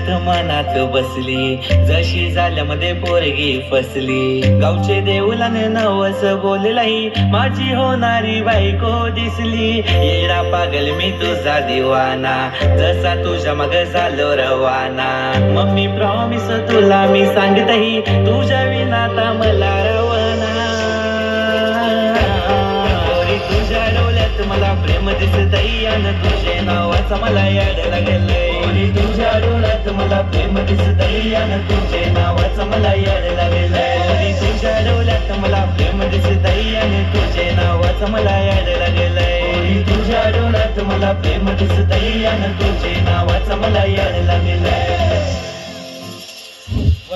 कवित मनात बसली. जशी झाल्यामध्ये पोरगी फसली. गावचे देऊलाने नवस बोललाई माझी होणारी बायको दिसली. येडा पागल मी तुझा दिवाना जसा तुझ्या मग झालो रवाना. मम्मी प्रॉमिस तुला मी सांगतही तुझ्या विनाता मला डोळ्यात मला प्रेम दिसत आणि तुझे नावाचा मला याड गेलय तुझ्या डोळ्यात मला प्रेम दिसत आणि तुझे नावाचा मला याड लागलंय. तुझ्या डोळ्यात मला प्रेम दिसत आणि तुझे नावाचा मला याड गेलय तुझ्या डोळ्यात मला प्रेम दिसत आणि तुझे नावाचा मला याड लागलंय.